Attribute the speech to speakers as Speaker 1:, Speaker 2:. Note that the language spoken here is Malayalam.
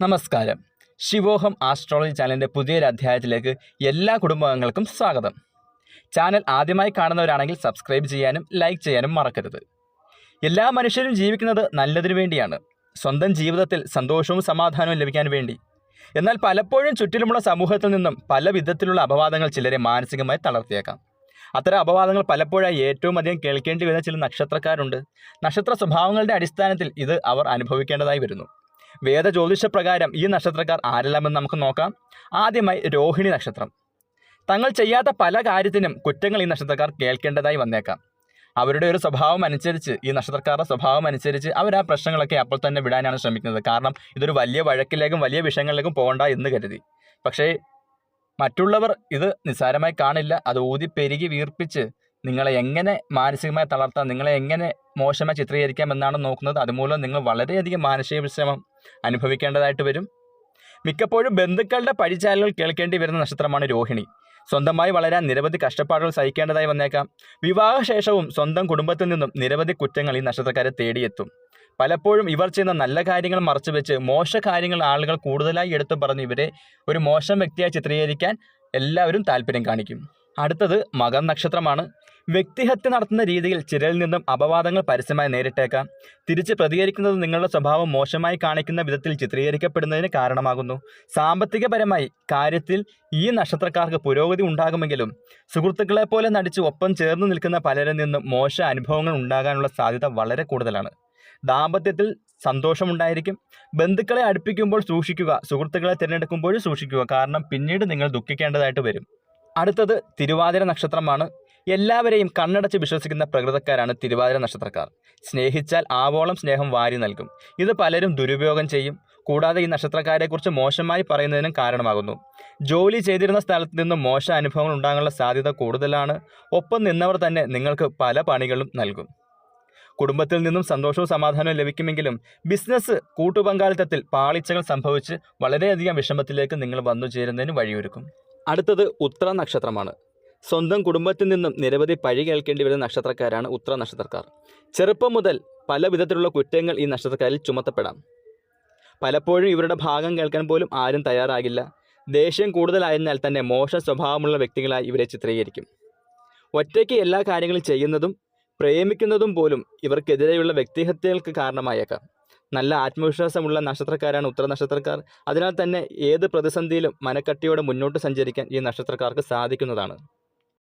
Speaker 1: നമസ്കാരം. ശിവോഹം ആസ്ട്രോളജി ചാനലിന്റെ പുതിയൊരു അധ്യായത്തിലേക്ക് എല്ലാ കുടുംബാംഗങ്ങൾക്കും സ്വാഗതം. ചാനൽ ആദ്യമായി കാണുന്നവരാണെങ്കിൽ സബ്സ്ക്രൈബ് ചെയ്യാനും ലൈക്ക് ചെയ്യാനും മറക്കരുത്. എല്ലാ മനുഷ്യരും ജീവിക്കുന്നത് നല്ലതിനു വേണ്ടിയാണ്. സ്വന്തം ജീവിതത്തിൽ സന്തോഷവും സമാധാനവും ലഭിക്കാൻ വേണ്ടി. എന്നാൽ പലപ്പോഴും ചുറ്റിലുമുള്ള സമൂഹത്തിൽ നിന്നും പല വിധത്തിലുള്ള അപവാദങ്ങൾ ചിലരെ മാനസികമായി തളർത്തിയേക്കാം. അത്തരം അപവാദങ്ങൾ പലപ്പോഴായി ഏറ്റവും അധികം കേൾക്കേണ്ടി വരുന്ന ചില നക്ഷത്രക്കാരുണ്ട്. നക്ഷത്ര സ്വഭാവങ്ങളുടെ അടിസ്ഥാനത്തിൽ ഇത് അവർ അനുഭവിക്കേണ്ടതായി വരുന്നു. വേദ ജ്യോതിഷ പ്രകാരം ഈ നക്ഷത്രക്കാർ ആരെല്ലാമെന്ന് നമുക്ക് നോക്കാം. ആദ്യമായി രോഹിണി നക്ഷത്രം. തങ്ങൾ ചെയ്യാത്ത പല കാര്യത്തിനും കുറ്റങ്ങൾ ഈ നക്ഷത്രക്കാർ കേൾക്കേണ്ടതായി വന്നേക്കാം. അവരുടെ ഒരു സ്വഭാവം അനുസരിച്ച് ഈ നക്ഷത്രക്കാരുടെ സ്വഭാവം അനുസരിച്ച് അവർ ആ പ്രശ്നങ്ങളൊക്കെ അപ്പോൾ തന്നെ വിടാനാണ് ശ്രമിക്കുന്നത്. കാരണം ഇതൊരു വലിയ വഴക്കിലേക്കും വലിയ വിഷയങ്ങളിലേക്കും പോകണ്ട എന്ന് കരുതി. പക്ഷേ മറ്റുള്ളവർ ഇത് നിസ്സാരമായി കാണില്ല. അത് ഊതി പെരുകി വീർപ്പിച്ച് നിങ്ങളെ എങ്ങനെ മാനസികമായി തളർത്താം നിങ്ങളെ എങ്ങനെ മോശമായി ചിത്രീകരിക്കാം എന്നാണ് നോക്കുന്നത്. അതുമൂലം നിങ്ങൾ വളരെയധികം മാനസിക വിശ്രമം അനുഭവിക്കേണ്ടതായിട്ട് വരും. മിക്കപ്പോഴും ബന്ധുക്കളുടെ പഴിചാലുകൾ കേൾക്കേണ്ടി വരുന്ന നക്ഷത്രമാണ് രോഹിണി. സ്വന്തമായി വളരാൻ നിരവധി കഷ്ടപ്പാടുകൾ സഹിക്കേണ്ടതായി വന്നേക്കാം. വിവാഹശേഷവും സ്വന്തം കുടുംബത്തിൽ നിന്നും നിരവധി കുറ്റങ്ങൾ ഈ നക്ഷത്രക്കാരെ തേടിയെത്തും. പലപ്പോഴും ഇവർ ചെയ്യുന്ന നല്ല കാര്യങ്ങൾ മറച്ചുവെച്ച് മോശ കാര്യങ്ങൾ ആളുകൾ കൂടുതലായി എടുത്തു പറഞ്ഞ് ഇവരെ ഒരു മോശം വ്യക്തിയായി ചിത്രീകരിക്കാൻ എല്ലാവരും താല്പര്യം കാണിക്കും. അടുത്തത് മകർ നക്ഷത്രമാണ്. വ്യക്തിഹത്യ നടത്തുന്ന രീതിയിൽ ചിലരിൽ നിന്നും അപവാദങ്ങൾ പരസ്യമായി നേരിട്ടേക്കാം. തിരിച്ച് പ്രതികരിക്കുന്നത് നിങ്ങളുടെ സ്വഭാവം മോശമായി കാണിക്കുന്ന വിധത്തിൽ ചിത്രീകരിക്കപ്പെടുന്നതിന് കാരണമാകുന്നു. സാമ്പത്തികപരമായി കാര്യത്തിൽ ഈ നക്ഷത്രക്കാർക്ക് പുരോഗതി ഉണ്ടാകുമെങ്കിലും സുഹൃത്തുക്കളെ പോലെ നടിച്ച് ഒപ്പം ചേർന്ന് നിൽക്കുന്ന പലരിൽ നിന്നും മോശ അനുഭവങ്ങൾ ഉണ്ടാകാനുള്ള സാധ്യത വളരെ കൂടുതലാണ്. ദാമ്പത്യത്തിൽ സന്തോഷമുണ്ടായിരിക്കും. ബന്ധുക്കളെ അടുപ്പിക്കുമ്പോൾ സൂക്ഷിക്കുക സുഹൃത്തുക്കളെ തിരഞ്ഞെടുക്കുമ്പോഴും സൂക്ഷിക്കുക. കാരണം പിന്നീട് നിങ്ങൾ ദുഃഖിക്കേണ്ടതായിട്ട് വരും. അടുത്തത് തിരുവാതിര നക്ഷത്രമാണ്. എല്ലാവരെയും കണ്ണടച്ച് വിശ്വസിക്കുന്ന പ്രകൃതക്കാരാണ് തിരുവാതിര നക്ഷത്രക്കാർ. സ്നേഹിച്ചാൽ ആവോളം സ്നേഹം വാരി നൽകും. ഇത് പലരും ദുരുപയോഗം ചെയ്യും. കൂടാതെ ഈ നക്ഷത്രക്കാരെക്കുറിച്ച് മോശമായി പറയുന്നതിനും കാരണമാകുന്നു. ജോലി ചെയ്തിരുന്ന സ്ഥലത്ത് നിന്നും മോശ അനുഭവങ്ങൾ ഉണ്ടാകാനുള്ള സാധ്യത കൂടുതലാണ്. ഒപ്പം നിന്നവർ തന്നെ നിങ്ങൾക്ക് പല പണികളും നൽകും. കുടുംബത്തിൽ നിന്നും സന്തോഷവും സമാധാനവും ലഭിക്കുമെങ്കിലും ബിസിനസ് കൂട്ടുപങ്കാളിത്തത്തിൽ പാളിച്ചകൾ സംഭവിച്ച് വളരെയധികം വിഷമത്തിലേക്ക് നിങ്ങൾ വന്നു ചേരുന്നതിന് വഴിയൊരുക്കും. അടുത്തത് ഉത്ര നക്ഷത്രമാണ് സ്വന്തം കുടുംബത്തിൽ നിന്നും നിരവധി പഴി കേൾക്കേണ്ടി വരുന്ന നക്ഷത്രക്കാരാണ് ഉത്ര നക്ഷത്രക്കാർ. ചെറുപ്പം മുതൽ പല വിധത്തിലുള്ള കുറ്റങ്ങൾ ഈ നക്ഷത്രക്കാരിൽ ചുമത്തപ്പെടാം. പലപ്പോഴും ഇവരുടെ ഭാഗം കേൾക്കാൻ പോലും ആരും തയ്യാറാകില്ല. ദേഷ്യം കൂടുതലായതിനാൽ തന്നെ മോശ സ്വഭാവമുള്ള വ്യക്തികളായി ഇവരെ ചിത്രീകരിക്കും. ഒറ്റയ്ക്ക് എല്ലാ കാര്യങ്ങളും ചെയ്യുന്നതും പ്രേമിക്കുന്നതും പോലും ഇവർക്കെതിരെയുള്ള വ്യക്തിഹത്യകൾക്ക് കാരണമായേക്കാം. നല്ല ആത്മവിശ്വാസമുള്ള നക്ഷത്രക്കാരാണ് ഉത്തര നക്ഷത്രക്കാർ. അതിനാൽ തന്നെ ഏത് പ്രതിസന്ധിയിലും മനക്കട്ടിയോടെ മുന്നോട്ട് സഞ്ചരിക്കാൻ ഈ നക്ഷത്രക്കാർക്ക് സാധിക്കുന്നതാണ്.